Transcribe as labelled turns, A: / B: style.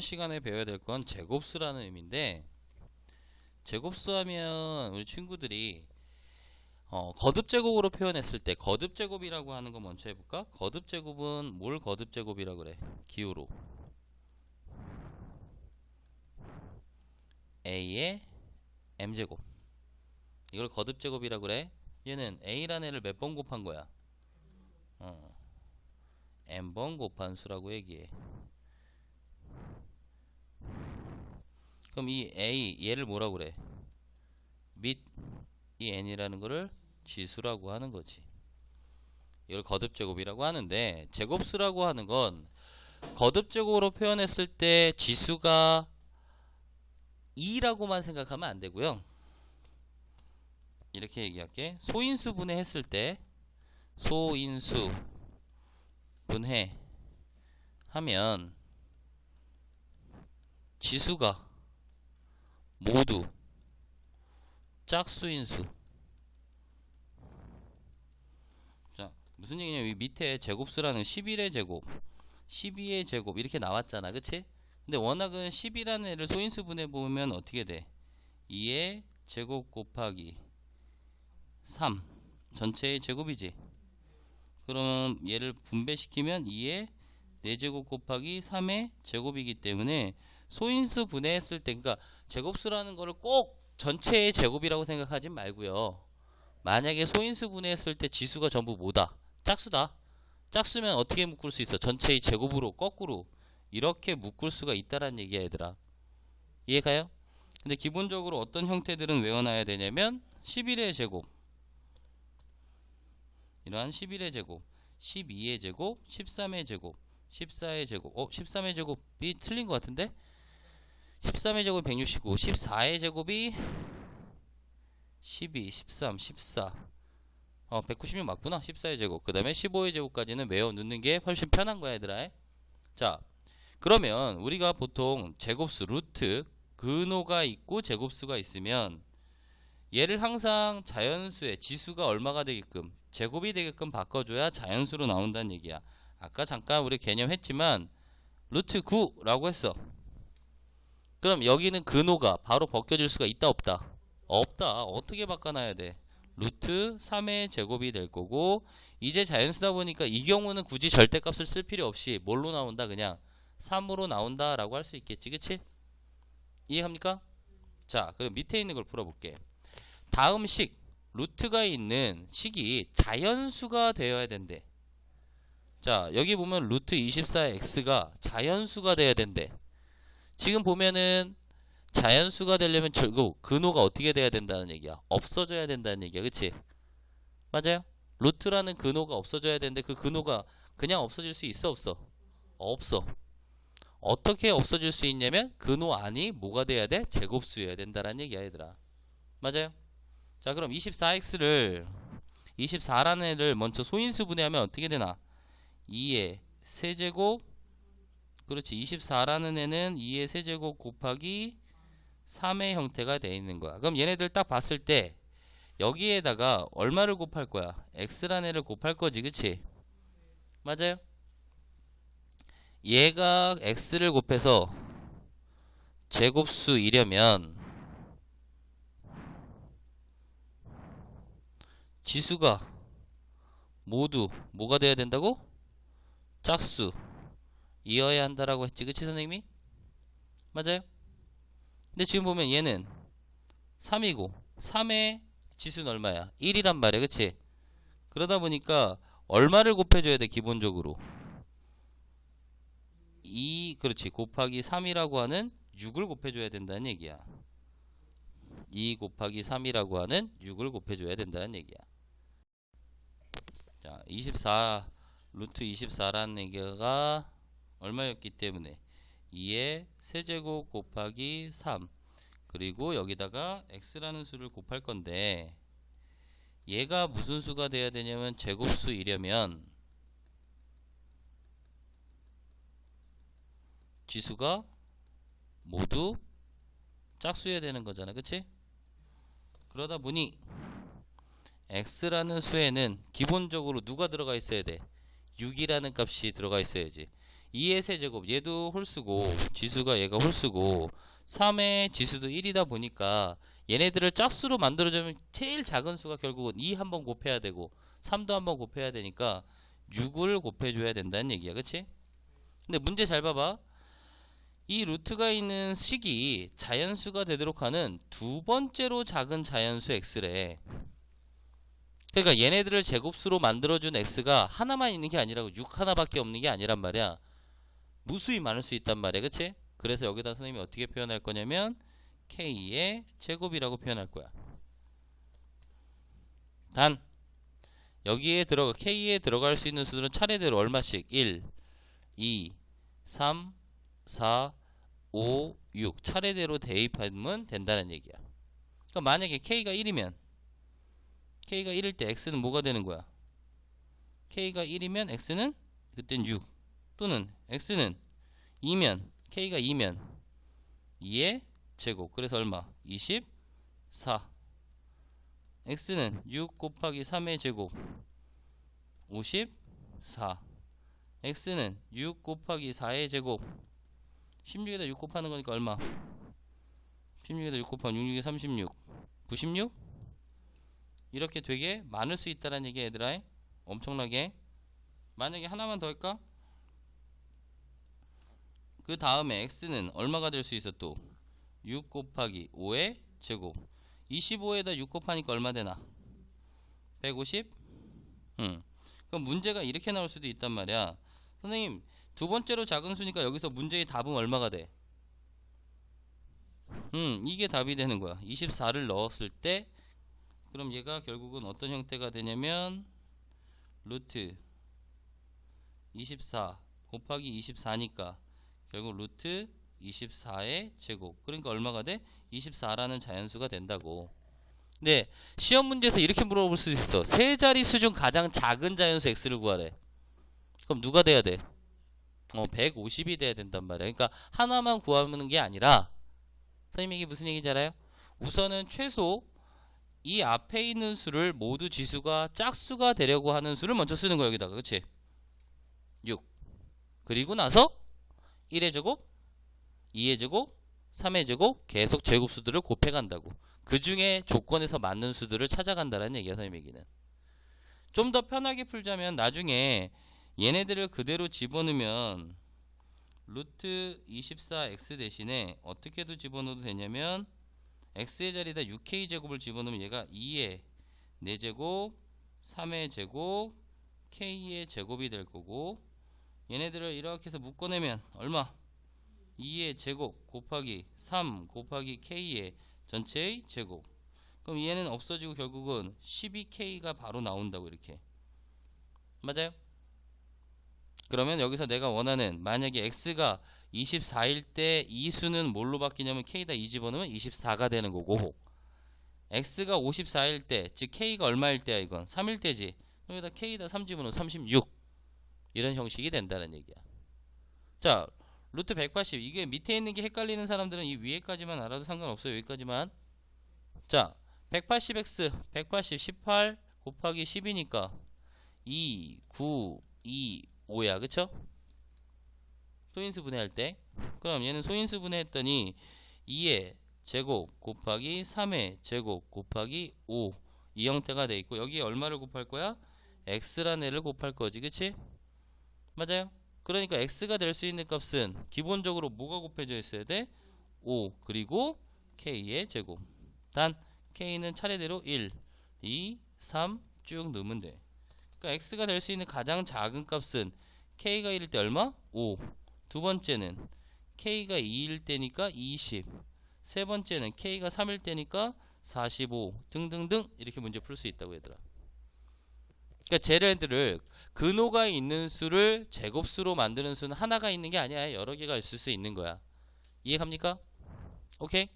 A: 시간에 배워야 될 건 제곱수라는 의미인데 제곱수 하면 우리 친구들이 어, 거듭 제곱으로 표현했을 때 거듭 제곱이라고 하는 거 먼저 해볼까? 거듭 제곱은 뭘 거듭 제곱이라 그래? 기호로 a의 m 제곱 이걸 거듭 제곱이라 그래? 얘는 a라는 애를 몇 번 곱한 거야? 어, m번 곱한 수라고 얘기해. 그럼 이 a 얘를 뭐라고 그래? 및이 n이라는 거를 지수라고 하는 거지. 이걸 거듭 제곱이라고 하는데 제곱수라고 하는 건 거듭 제곱으로 표현했을 때 지수가 2라고만 생각하면 안 되고요. 이렇게 얘기할게. 소인수 분해했을 때 소인수 분해 하면 지수가 모두. 짝수인수. 자 무슨 얘기냐면 이 밑에 제곱수라는 11의 제곱. 12의 제곱. 이렇게 나왔잖아. 그치? 근데 워낙은 10이라는 애를 소인수 분해 보면 어떻게 돼? 2의 제곱 곱하기 3 전체의 제곱이지. 그럼 얘를 분배시키면 2의 4제곱 곱하기 3의 제곱이기 때문에 소인수 분해했을 때 그러니까 제곱수라는 거를 꼭 전체의 제곱이라고 생각하지 말고요. 만약에 소인수 분해했을 때 지수가 전부 뭐다? 짝수다. 짝수면 어떻게 묶을 수 있어? 전체의 제곱으로 거꾸로. 이렇게 묶을 수가 있다란 얘기야 얘들아. 이해가요? 근데 기본적으로 어떤 형태들은 외워놔야 되냐면 11의 제곱. 이러한 11의 제곱 12의 제곱 13의 제곱 14의 제곱. 어 13의 제곱이 틀린 것 같은데 13의 제곱 169 14의 제곱이 12 13 14 어 196 맞구나 14의 제곱. 그 다음에 15의 제곱까지는 외워 넣는 게 훨씬 편한 거야 얘들아. 자 그러면 우리가 보통 제곱수 루트 근호가 있고 제곱수가 있으면 얘를 항상 자연수의 지수가 얼마가 되게끔 제곱이 되게끔 바꿔줘야 자연수로 나온다는 얘기야. 아까 잠깐 우리 개념 했지만 루트 9라고 했어 그럼 여기는 근호가 바로 벗겨질 수가 있다 없다? 없다. 어떻게 바꿔놔야 돼? 루트 3의 제곱이 될 거고 이제 자연수다 보니까 이 경우는 굳이 절대값을 쓸 필요 없이 뭘로 나온다? 그냥 3으로 나온다 라고 할 수 있겠지 그치? 이해합니까? 자 그럼 밑에 있는 걸 풀어볼게. 다음 식 루트가 있는 식이 자연수가 되어야 된대. 자 여기 보면 루트 24x가 자연수가 돼야 된대 지금 보면은 자연수가 되려면 결국 근호가 어떻게 돼야 된다는 얘기야? 없어져야 된다는 얘기야. 그치? 맞아요? 루트라는 근호가 없어져야 되는데 그 근호가 그냥 없어질 수 있어 없어? 없어. 어떻게 없어질 수 있냐면 근호 안이 뭐가 돼야 돼? 제곱수여야 된다는 얘기야 얘들아. 맞아요? 자 그럼 24x를 24라는 애를 먼저 소인수 분해하면 어떻게 되나? 2의 세제곱 그렇지. 24라는 애는 2의 세제곱 곱하기 3의 형태가 되어 있는 거야. 그럼 얘네들 딱 봤을 때 여기에다가 얼마를 곱할 거야? X라는 애를 곱할 거지 그치? 맞아요? 얘가 x를 곱해서 제곱수이려면 지수가 모두 뭐가 돼야 된다고? 짝수 이어야 한다라고 했지 그치 선생님이? 맞아요? 근데 지금 보면 얘는 3이고 3의 지수는 얼마야? 1이란 말이야 그치? 그러다 보니까 얼마를 곱해줘야 돼 기본적으로 2 그렇지 곱하기 3이라고 하는 6을 곱해줘야 된다는 얘기야 2 곱하기 3이라고 하는 6을 곱해줘야 된다는 얘기야 자, 24 루트 24라는 얘기가 얼마였기 때문에 2의 세제곱 곱하기 3 그리고 여기다가 x라는 수를 곱할 건데 얘가 무슨 수가 돼야 되냐면 제곱수이려면 지수가 모두 짝수여야 되는 거잖아 그치? 그러다 보니 x라는 수에는 기본적으로 누가 들어가 있어야 돼? 6이라는 값이 들어가 있어야지 2의 세제곱 얘도 홀수고 지수가 얘가 홀수고 3의 지수도 1이다 보니까 얘네들을 짝수로 만들어주면 제일 작은 수가 결국은 2 한 번 곱해야 되고 3도 한 번 곱해야 되니까 6을 곱해줘야 된다는 얘기야 그치? 근데 문제 잘 봐봐. 이 루트가 있는 식이 자연수가 되도록 하는 두 번째로 작은 자연수 x래. 그러니까 얘네들을 제곱수로 만들어준 x가 하나만 있는 게 아니라고 6 하나밖에 없는 게 아니란 말이야 무수히 많을 수 있단 말이야 그치? 그래서 여기다 선생님이 어떻게 표현할 거냐면 k의 제곱이라고 표현할 거야. 단 여기에 들어가 k에 들어갈 수 있는 수들은 차례대로 얼마씩? 1 2 3 4 5 6 차례대로 대입하면 된다는 얘기야. 그러니까 만약에 k가 1이면 k가 1일 때 x는 뭐가 되는 거야? K가 1이면 x는 그땐 6 또는 x는 2면 k가 2면 2의 제곱. 그래서 얼마? 24 x는 6 곱하기 3의 제곱. 54 x는 6 곱하기 4의 제곱. 16에다 6 곱하는 거니까 얼마? 16에다 6 곱하면 66에 36 96 이렇게 되게 많을 수 있다는 얘기 얘들아. 엄청나게. 만약에 하나만 더 할까 그 다음에 x는 얼마가 될 수 있어 또? 6 곱하기 5의 제곱. 25에다 6 곱하니까 얼마 되나? 150 음. 그럼 문제가 이렇게 나올 수도 있단 말이야. 선생님 두 번째로 작은 수니까 여기서 문제의 답은 얼마가 돼? 음 이게 답이 되는 거야. 24를 넣었을 때 그럼 얘가 결국은 어떤 형태가 되냐면 루트 24 곱하기 24니까 결국 루트 24의 제곱 그러니까 얼마가 돼? 24라는 자연수가 된다고 근데 시험 문제에서 이렇게 물어볼 수도 있어 세 자릿수 중 가장 작은 자연수 x를 구하래 그럼 누가 돼야 돼? 어 150이 돼야 된단 말이야 그러니까 하나만 구하는 게 아니라 선생님이 이게 무슨 얘기인지 알아요? 우선은 최소 이 앞에 있는 수를 모두 지수가 짝수가 되려고 하는 수를 먼저 쓰는 거야 여기다가 그치? 6 그리고 나서 1의 제곱 2의 제곱 3의 제곱 계속 제곱수들을 곱해간다고. 그 중에 조건에서 맞는 수들을 찾아간다는 얘기야 선생님 얘기는. 좀 더 편하게 풀자면 나중에 얘네들을 그대로 집어넣으면 루트 24x 대신에 어떻게도 집어넣어도 되냐면 x의 자리에다 6k 제곱을 집어넣으면 얘가 2의 4제곱 3의 제곱 k의 제곱이 될 거고 얘네들을 이렇게 해서 묶어내면 얼마? 2의 제곱 곱하기 3 곱하기 k의 전체의 제곱. 그럼 얘는 없어지고 결국은 12k가 바로 나온다고 이렇게. 맞아요? 그러면 여기서 내가 원하는 만약에 x가 24일 때 이 수는 뭘로 바뀌냐면 k다 2 집어넣으면 24가 되는 거고. x가 54일 때 즉 k가 얼마일 때야 이건? 3일 때지. 여기다 k다 3 집어넣으면 36 이런 형식이 된다는 얘기야. 자 루트 180 이게 밑에 있는 게 헷갈리는 사람들은 이 위에까지만 알아도 상관없어요. 여기까지만. 자 180x 180 18 곱하기 10이니까 2 9 2 5야. 그쵸? 소인수 분해할 때. 그럼 얘는 소인수 분해했더니 2의 제곱 곱하기 3의 제곱 곱하기 5 이 형태가 돼 있고 여기에 얼마를 곱할 거야? X라는 애를 곱할 거지. 그치 맞아요? 그러니까 x가 될 수 있는 값은 기본적으로 뭐가 곱해져 있어야 돼? 5 그리고 k의 제곱. 단 k는 차례대로 1 2 3 쭉 넣으면 돼. 그러니까 x가 될 수 있는 가장 작은 값은 k가 1일 때 얼마? 5 두 번째는 k가 2일 때니까 20 세 번째는 k가 3일 때니까 45 등등등 이렇게 문제 풀 수 있다고 얘들아 그러니까 쟤네들을 근호가 있는 수를 제곱수로 만드는 수는 하나가 있는 게 아니야. 여러 개가 있을 수 있는 거야. 이해 갑니까? 오케이